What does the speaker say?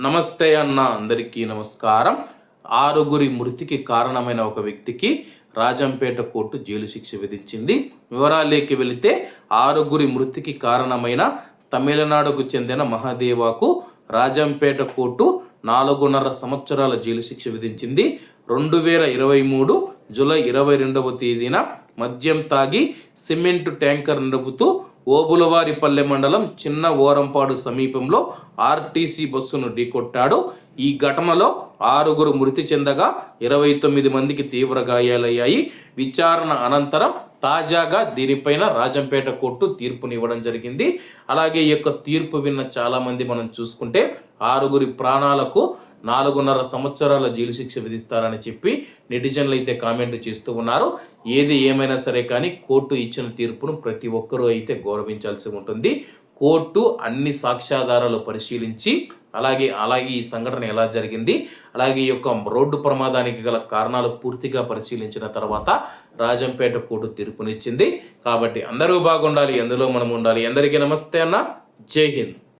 నమస్తే అన్న అందరికీ నమస్కారం. ఆరుగురి మృతికి కారణమైన ఒక వ్యక్తికి రాజంపేట కోర్టు జైలు శిక్ష విధించింది. వివరాలేకి వెళితే ఆరుగురి మృతికి కారణమైన తమిళనాడుకు చెందిన మహాదేవాకు రాజంపేట కోర్టు నాలుగున్నర సంవత్సరాల జైలు శిక్ష విధించింది. రెండు వేల ఇరవై మూడు జూలై ఇరవై రెండవ తేదీన మద్యం తాగి సిమెంట్ ట్యాంకర్ నడుపుతూ ఓబులవారిపల్లె మండలం చిన్న ఓరంపాడు సమీపంలో ఆర్టీసీ బస్సును ఢీకొట్టాడు. ఈ ఘటనలో ఆరుగురు మృతి చెందగా ఇరవై తొమ్మిది మందికి తీవ్ర గాయాలయ్యాయి. విచారణ అనంతరం తాజాగా దీనిపైన రాజంపేట కోర్టు తీర్పునివ్వడం జరిగింది. అలాగే ఈ యొక్క తీర్పు విన్న చాలామంది మనం చూసుకుంటే ఆరుగురి ప్రాణాలకు నాలుగున్నర సంవత్సరాల జైలు శిక్ష విధిస్తారని చెప్పి నెటిజన్లు అయితే కామెంట్ చేస్తూ ఉన్నారు. ఏది ఏమైనా సరే కానీ కోర్టు ఇచ్చిన తీర్పును ప్రతి ఒక్కరూ అయితే గౌరవించాల్సి ఉంటుంది. కోర్టు అన్ని సాక్ష్యాధారాలు పరిశీలించి అలాగే అలాగే ఈ సంఘటన ఎలా జరిగింది అలాగే ఈ యొక్క రోడ్డు ప్రమాదానికి గల కారణాలు పూర్తిగా పరిశీలించిన తర్వాత రాజంపేట కోర్టు తీర్పునిచ్చింది. కాబట్టి అందరూ బాగుండాలి ఎందులో మనం ఉండాలి. అందరికీ నమస్తే అన్న. జై హింద్.